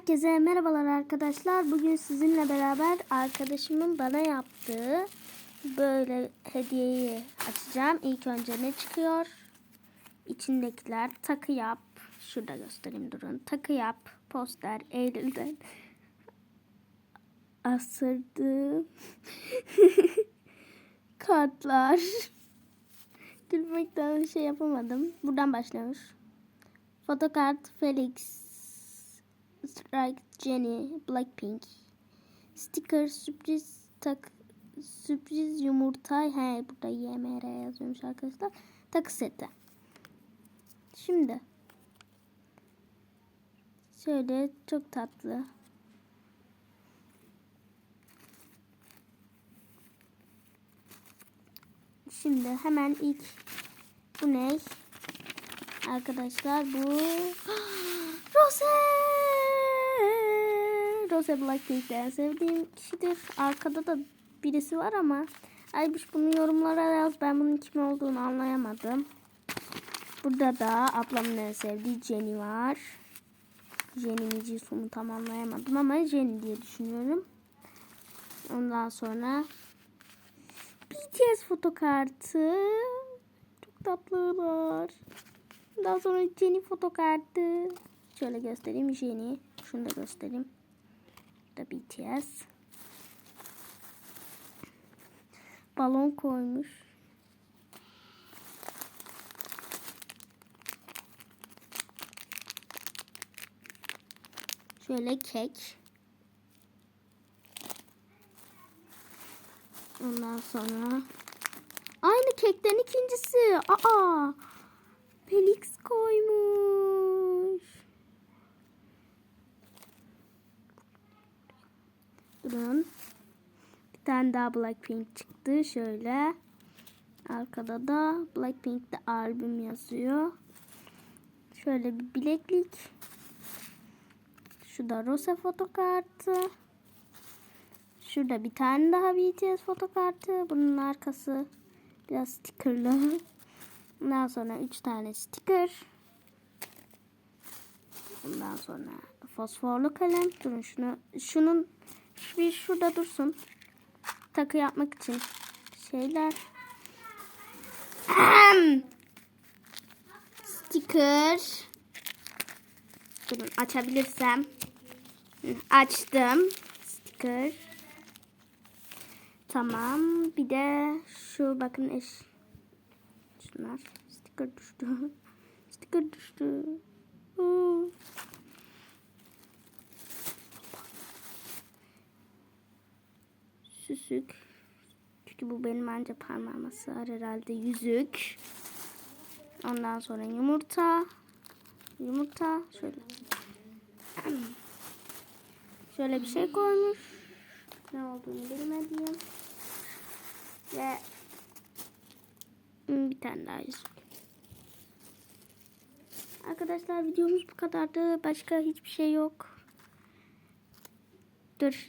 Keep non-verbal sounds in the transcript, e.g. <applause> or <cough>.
Herkese merhabalar arkadaşlar. Bugün sizinle beraber arkadaşımın bana yaptığı böyle hediyeyi açacağım. İlk önce ne çıkıyor? İçindekiler takı yap. Şurada göstereyim durun. Takı yap. Poster Eylül'den asırdım. <laughs> Kartlar. Gülmekten şey yapamadım. Buradan başlıyormuş. Fotokart Felix Strike Jenny Blackpink. Sticker sürpriz tak sürpriz yumurta. He burada YMR yazıyormuş arkadaşlar. Takı seti. Şimdi. Şöyle çok tatlı. Şimdi hemen ilk bu ne? Arkadaşlar bu <gasps> Rose Rose Blackpink'te en sevdiğim kişidir. Arkada da birisi var ama Aybiş bunu yorumlara yaz. Ben bunun kim olduğunu anlayamadım. Burada da ablamın en sevdiği Jenny var. Jenny mi Jisoo'mu tam anlayamadım ama Jenny diye düşünüyorum. Ondan sonra BTS fotokartı. Çok tatlılar. Daha sonra Jenny fotokartı. Şöyle göstereyim Jenny. Şunu da göstereyim. Da BTS. Balon koymuş. Şöyle kek. Ondan sonra aynı kekten ikincisi. Aa! Felix koymuş. Durun. Bir tane daha Blackpink çıktı. Şöyle. Arkada da Blackpink'te albüm yazıyor. Şöyle bir bileklik. Şu da Rose fotokartı. Şurada bir tane daha BTS fotokartı. Bunun arkası biraz stickerlı. Ondan sonra 3 tane sticker. Bundan sonra fosforlu kalem. Durun şunu şunun bir şurada dursun. Takı yapmak için şeyler. sticker. Durun açabilirsem. Açtım. Sticker. Tamam. Bir de şu bakın eş Şunlar. Sticker düştü. <laughs> Sticker düştü. Hmm. Süsük. Çünkü bu benim anca parmağıma sığar herhalde. Yüzük. Ondan sonra yumurta. Yumurta. Şöyle. <clears throat> Şöyle bir şey koymuş. Ne olduğunu bilmediğim. Ve Hmm, bir tane daha yüzük. Arkadaşlar videomuz bu kadardı. Başka hiçbir şey yok. Görüşürüz.